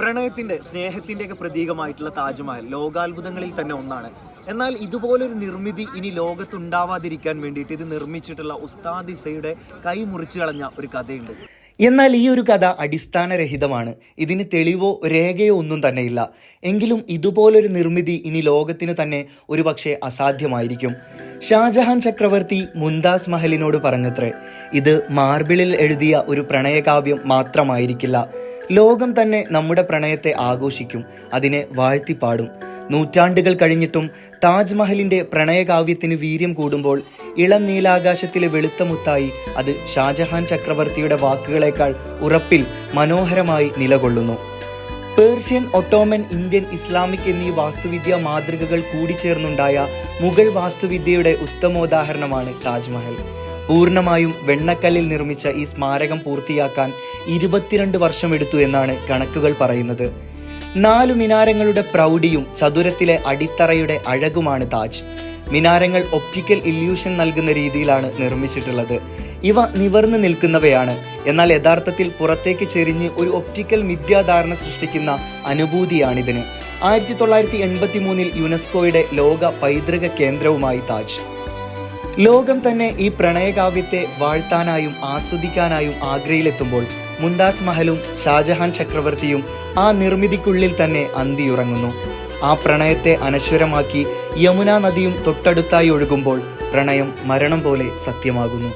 പ്രണയത്തിന്റെ സ്നേഹത്തിന്റെ ഒക്കെ പ്രതീകമായിട്ടുള്ള താജ്മഹൽ ലോകാത്ഭുതങ്ങളിൽ തന്നെ ഒന്നാണ്. എന്നാൽ ഇതുപോലൊരു നിർമ്മിതി ഇനി ലോകത്തുണ്ടാവാതിരിക്കാൻ വേണ്ടിയിട്ട് ഇത് നിർമ്മിച്ചിട്ടുള്ള ഉസ്താദിസയുടെ കൈ മുറിച്ചു കളഞ്ഞ ഒരു കഥയുണ്ട്. എന്നാൽ ഈ ഒരു കഥ അടിസ്ഥാനരഹിതമാണ്. ഇതിന് തെളിവോ രേഖയോ ഒന്നും തന്നെയില്ല. എങ്കിലും ഇതുപോലൊരു നിർമ്മിതി ഇനി ലോകത്തിന് തന്നെ ഒരുപക്ഷെ അസാധ്യമായിരിക്കും. ഷാജഹാൻ ചക്രവർത്തി മുന്താസ് മഹലിനോട് പറഞ്ഞത്രേ ഇത് മാർബിളിൽ എഴുതിയ ഒരു പ്രണയകാവ്യം മാത്രമായിരിക്കില്ല. ലോകം തന്നെ നമ്മുടെ പ്രണയത്തെ ആഘോഷിക്കും അതിനെ വാഴ്ത്തിപ്പാടും. നൂറ്റാണ്ടുകൾ കഴിഞ്ഞിട്ടും താജ്മഹലിന്റെ പ്രണയകാവ്യത്തിന് വീര്യം കൂടുമ്പോൾ ഇളം നീലാകാശത്തിലെ വെളുത്ത മുത്തായി അത് ഷാജഹാൻ ചക്രവർത്തിയുടെ വാക്കുകളേക്കാൾ ഉറപ്പിൽ മനോഹരമായി നിലകൊള്ളുന്നു. പേർഷ്യൻ ഒട്ടോമൻ ഇന്ത്യൻ ഇസ്ലാമിക് എന്നീ വാസ്തുവിദ്യാ മാതൃകകൾ കൂടിച്ചേർന്നുണ്ടായ മുഗൾ വാസ്തുവിദ്യയുടെ ഉത്തമോദാഹരണമാണ് താജ്മഹൽ. പൂർണമായും വെണ്ണക്കല്ലിൽ നിർമ്മിച്ച ഈ സ്മാരകം പൂർത്തിയാക്കാൻ ഇരുപത്തിരണ്ട് വർഷമെടുത്തു എന്നാണ് കണക്കുകൾ പറയുന്നത്. നാലു മിനാരങ്ങളുടെ പ്രൗഢിയും ചതുരത്തിലെ അടിത്തറയുടെ അഴകുമാണ് താജ്. മിനാരങ്ങൾ ഒപ്റ്റിക്കൽ ഇല്യൂഷൻ നൽകുന്ന രീതിയിലാണ് നിർമ്മിച്ചിട്ടുള്ളത്. ഇവ നിവർന്നു നിൽക്കുന്നവയാണ്. എന്നാൽ യഥാർത്ഥത്തിൽ പുറത്തേക്ക് ചെരിഞ്ഞ് ഒരു ഒപ്റ്റിക്കൽ മിഥ്യാധാരണ സൃഷ്ടിക്കുന്ന അനുഭൂതിയാണിതിന്. ആയിരത്തി തൊള്ളായിരത്തി എൺപത്തി മൂന്നിൽ യുനെസ്കോയുടെ ലോക പൈതൃക കേന്ദ്രവുമായി താജ്. ലോകം തന്നെ ഈ പ്രണയകാവ്യത്തെ വാഴ്ത്താനായും ആസ്വദിക്കാനായും ആഗ്രയിലെത്തുമ്പോൾ മുന്താസ് മഹലും ഷാജഹാൻ ചക്രവർത്തിയും ആ നിർമ്മിതിക്കുള്ളിൽ തന്നെ അന്തിയുറങ്ങുന്നു. ആ പ്രണയത്തെ അനശ്വരമാക്കി യമുന നദിയും തൊട്ടടുത്തായി ഒഴുകുമ്പോൾ പ്രണയം മരണം പോലെ സത്യമാകുന്നു.